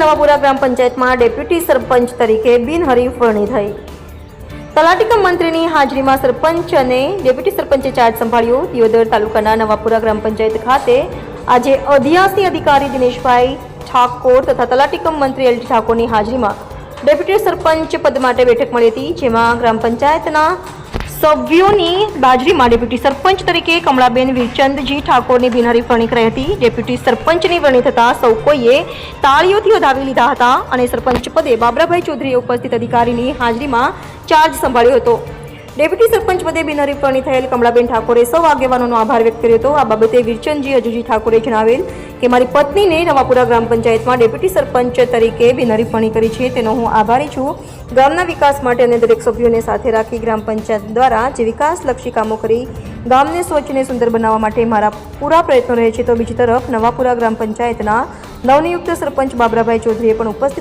નવાપુરા ગ્રામ પંચાયતમાં ડેપ્યુટી સરપંચ તરીકે બિનહરીફ વરણી થઈ. તલાટીકમ મંત્રીની હાજરીમાં સરપંચ અને ડેપ્યુટી સરપંચે ચાર્જ સંભાળ્યો. દિયોદર તાલુકાના નવાપુરા ગ્રામ પંચાયત ખાતે આજે અધ્યાસની અધિકારી દિનેશભાઈ ઠાકોર તથા તલાટીકમ મંત્રી એલ ઠાકોરની હાજરીમાં ડેપ્યુટી સરપંચ પદ માટે બેઠક મળી હતી, જેમાં ગ્રામ પંચાયતના સભ્યોની બાજરીમાં ડેપ્યુટી સરપંચ તરીકે કમળાબેન વીરચંદજી ઠાકોરની બિનહરી ફરણી કરાઈ હતી. ડેપ્યુટી સરપંચની વરણી થતાં સૌ કોઈએ તાળીઓથી વધાવી લીધા હતા અને સરપંચ પદે બાબરાભાઈ ચૌધરીએ ઉપસ્થિત અધિકારીની હાજરીમાં ચાર્જ સંભાળ્યો હતો. ડેપ્યુટી સરપંચ પદે બિનહરીફ થયેલ કમળાબેન ઠાકોરે સૌ આગેવાનોનો આભાર વ્યક્ત કર્યો હતો. આ બાબતે વીરચંદજી અજુજી ઠાકોરે જણાવેલ કે મારી પત્નીને નવાપુરા ગ્રામ પંચાયતમાં ડેપ્યુટી સરપંચ તરીકે બિનહરીફ કરી છે. તેનો હું આભારી છું. ગામના વિકાસ માટે અને દરેક સભ્યોને સાથે રાખી ગ્રામ પંચાયત દ્વારા જે વિકાસલક્ષી કામો કરી ગામને સ્વચ્છ અને સુંદર બનાવવા માટે મારા પૂરા પ્રયત્નો રહે છે, તો બીજી તરફ નવાપુરા ગ્રામ પંચાયતના નવનિયુક્ત સરપંચ બાબરાભાઈ ચૌધરીએ પણ ઉપસ્થિત